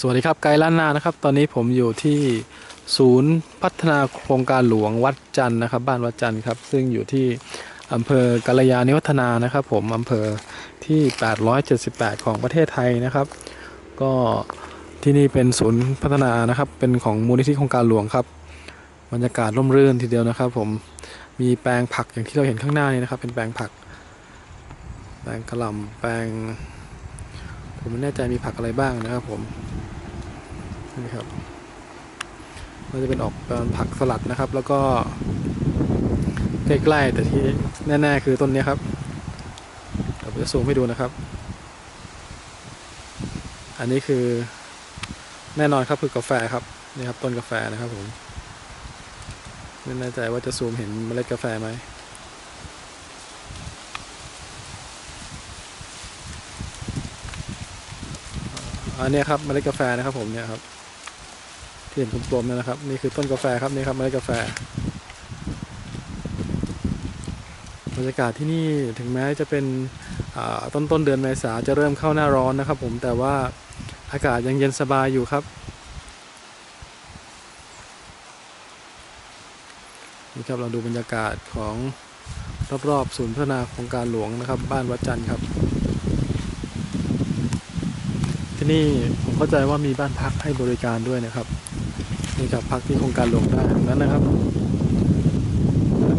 สวัสดีครับไกด์ล้านนานะครับ ตอนนี้ผมอยู่ที่ศูนย์พัฒนาโครงการหลวงวัดจันทร์นะครับ บ้านวัดจันทร์ครับ ซึ่งอยู่ที่อำเภอกัลยาณิวัฒนานะครับ ผมอำเภอที่ 878 ของประเทศไทยนะครับ ก็ที่นี่เป็นศูนย์พัฒนานะครับ เป็นของมูลนิธิโครงการหลวงครับบรรยากาศร่มรื่นทีเดียวนะครับ ผมมีแปลงผักอย่างที่เราเห็นข้างหน้านี้นะครับ เป็นแปลงผัก แปลงกระหล่ำแปลงผมไม่แน่ใจมีผักอะไรบ้างนะครับ ผม นี่ครับมันจะเป็นออกเป็นผักสลัดนะครับ แล้วก็ใกล้ๆแต่ที่แน่ ๆ คือต้นนี้ครับเดี๋ยวผมจะซูมให้ดูนะครับ อันนี้คือแน่นอนครับคือกาแฟครับนี่ครับต้นกาแฟนะครับผมไม่แน่ใจว่าจะซูมเห็นเมล็ดกาแฟไหมอันนี้ครับเมล็ดกาแฟนะครับผมเนี่ยครับ เห็นกลมๆนั่นนะครับ นี่คือต้นกาแฟครับนี่ครับเมล็ดกาแฟบรรยากาศที่นี่ถึงแม้จะเป็นต้นต้นเดือนเมษาจะเริ่มเข้าหน้าร้อนนะครับ ผมแต่ว่าอากาศยังเย็นสบายอยู่ครับนี่ครับเราดูบรรยากาศของรอบๆศูนย์พัฒนาโครงการหลวงนะครับ บ้านวัดจันทร์ครับ ที่นี่ผมเข้าใจว่ามีบ้านพักให้บริการด้วยนะครับ นี่ครับพักที่โครงการหลวงได้นั้นนะครับ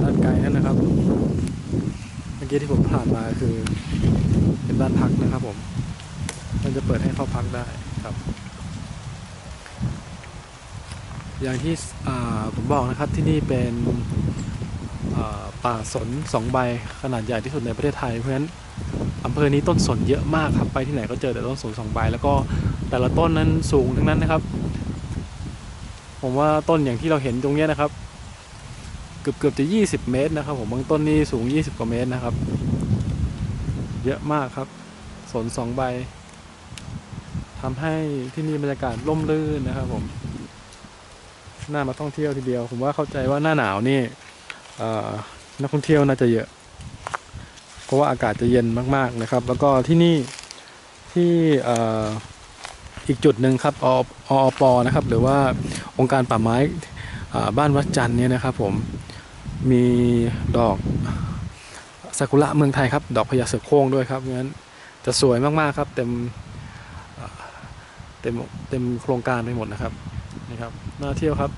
ด้านไกลนั่นนะครับ เมื่อกี้ที่ผมผ่านมาคือ เป็นบ้านพักนะครับผม มันจะเปิดให้เข้าพักได้ครับ อย่างที่ผมบอกนะครับที่นี่เป็นป่าสนสองใบขนาดใหญ่ที่สุดในประเทศไทยเพราะฉะนั้นอำเภอนี้ต้นสนเยอะมากครับไปที่ไหนก็เจอแต่ต้นสนสองใบแล้วก็แต่ละต้นนั้นสูงทั้งนั้นนะครับ ผมว่าต้นอย่างที่เราเห็นตรงนี้นะครับ เกือบเกือบจะ 20 เมตรนะครับ ผมบางต้นนี่สูง 20 กว่าเมตรนะครับ เยอะมากครับ สนสองใบทำให้ที่นี่บรรยากาศร่มรื่นนะครับ ผมน่ามาท่องเที่ยวทีเดียว ผมว่าเข้าใจว่าหน้าหนาวนี่นักท่องเที่ยวน่าจะเยอะ เพราะว่าอากาศจะเย็นมาก ๆนะครับ แล้วก็ที่นี่ที่ อีกจุดหนึ่งครับอออปนะครับ หรือว่าองค์การป่าไม้บ้านวัดจันทร์เนี่ยนะครับผมมีดอกซากุระเมืองไทยครับ ดอกพญาเสือโคร่งด้วยครับงั้นจะสวยมากๆครับ เต็มเต็มเต็มโครงการไปหมดนะครับนี่ครับน่าเที่ยวครับ